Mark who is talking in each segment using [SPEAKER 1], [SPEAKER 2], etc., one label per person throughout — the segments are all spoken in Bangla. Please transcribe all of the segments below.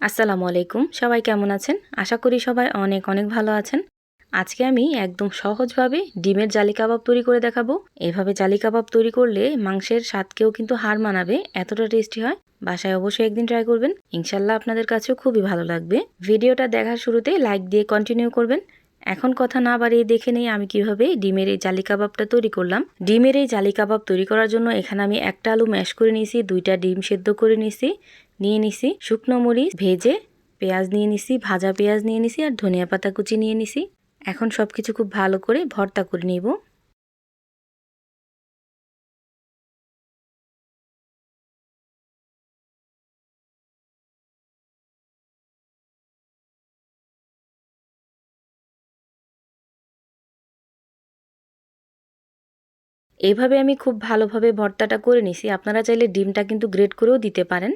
[SPEAKER 1] আসসালামু আলাইকুম। সবাই কেমন আছেন? আশা করি সবাই অনেক অনেক ভালো আছেন। আজকে আমি একদম সহজভাবে ডিমের জালি কাবাব তৈরি করে দেখাবো। এভাবে জালি কাবাব তৈরি করলে মাংসের স্বাদকেও কিন্তু হার মানাবে, এতটা টেস্টি হয়। বাসায় অবশ্যই একদিন ট্রাই করবেন। ইনশাল্লাহ আপনাদের কাছেও খুবই ভালো লাগবে। ভিডিওটা দেখার শুরুতে লাইক দিয়ে কন্টিনিউ করবেন। এখন কথা না বাড়িয়ে দেখে নেই আমি কীভাবে ডিমের এই জালি কাবাবটা তৈরি করলাম। ডিমের এই জালি কাবাব তৈরি করার জন্য এখানে আমি একটা আলু ম্যাশ করে নিয়েছি, দুইটা ডিম সেদ্ধ করে নিয়েছি। নিয়ে নিছি, শুকনো মরিচ ভেজে পেঁয়াজ নিয়ে নিছি, ভাজা পেঁয়াজ নিয়ে নিছি আর ধনিয়া পাতা কুচি নিয়ে নিছি। এখন সব কিছু খুব ভালো করে ভর্তা করে নিব। এভাবে আমি খুব ভালোভাবে ভর্তাটা করে নিছি। আপনারা চাইলে ডিমটা কিন্তু গ্রেট করেও দিতে পারেন।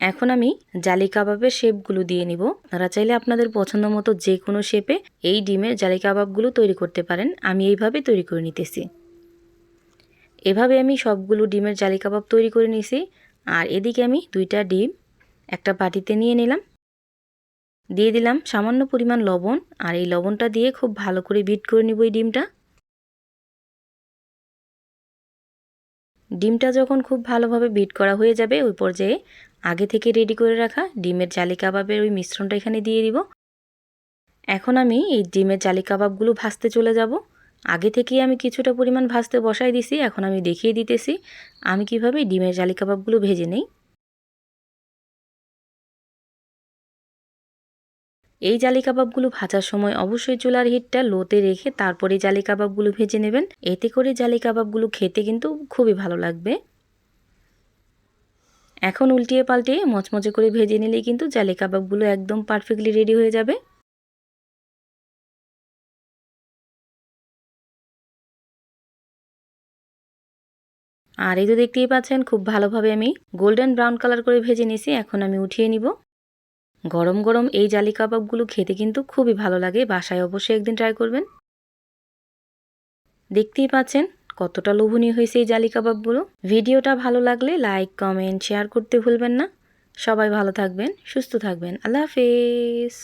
[SPEAKER 1] এখন আমি জালি কাবাবের শেপগুলো দিয়ে নিব। আপনারা চাইলে আপনাদের পছন্দ মতো যে কোনো শেপে এই ডিমের জালি কাবাবগুলো তৈরি করতে পারেন। আমি এইভাবে তৈরি করে নিতেছি। এভাবে আমি সবগুলো ডিমের জালি কাবাব তৈরি করে নিছি। আর এদিকে আমি দুইটা ডিম একটা বাটিতে নিয়ে নিলাম। দিয়ে দিলাম সামান্য পরিমাণ লবণ। আর এই লবণটা দিয়ে খুব ভালো করে বিট করে নিব এই ডিমটা। ডিমটা যখন খুব ভালোভাবে বিট করা হয়ে যাবে ওই পর্যায়ে আগে থেকে রেডি করে রাখা ডিমের জালি কাবাবের ওই মিশ্রণটা এখানে দিয়ে দিব। এখন আমি এই ডিমের জালি কাবাবগুলো ভাজতে চলে যাব। আগে থেকেই আমি কিছুটা পরিমাণ ভাজতে বসাই দিছি, এখন আমি দেখিয়ে দিতেছি আমি কীভাবে ডিমের জালি কাবাবগুলো ভেজে নেই। এই জালি কাবাবগুলো ভাজার সময় অবশ্যই চুলার হিটটা লোতে রেখে তারপরে জালি কাবাবগুলো ভেজে নেবেন। এতে করে জালি কাবাবগুলো খেতে কিন্তু খুবই ভালো লাগবে। এখন উল্টিয়ে পাল্টিয়ে মচমচে করে ভেজে নিলেই কিন্তু জালি কাবাবগুলো একদম পারফেক্টলি রেডি হয়ে যাবে। আর এই তো দেখতেই পাচ্ছেন, খুব ভালোভাবে আমি গোল্ডেন ব্রাউন কালার করে ভেজে নিছি এখন আমি উঠিয়ে নিব। গরম গরম এই জালি কাবাবগুলো খেতে কিন্তু খুবই ভালো লাগে, বাসায় অবশ্যই একদিন ট্রাই করবেন। দেখতেই পাচ্ছেন কতটা লোভনীয় হয়েছে এই জালি কাবাবগুলো? ভিডিওটা ভালো লাগলে লাইক, কমেন্ট শেয়ার করতে ভুলবেন না। সবাই ভালো থাকবেন, সুস্থ থাকবেন। আল্লাহ হাফেজ।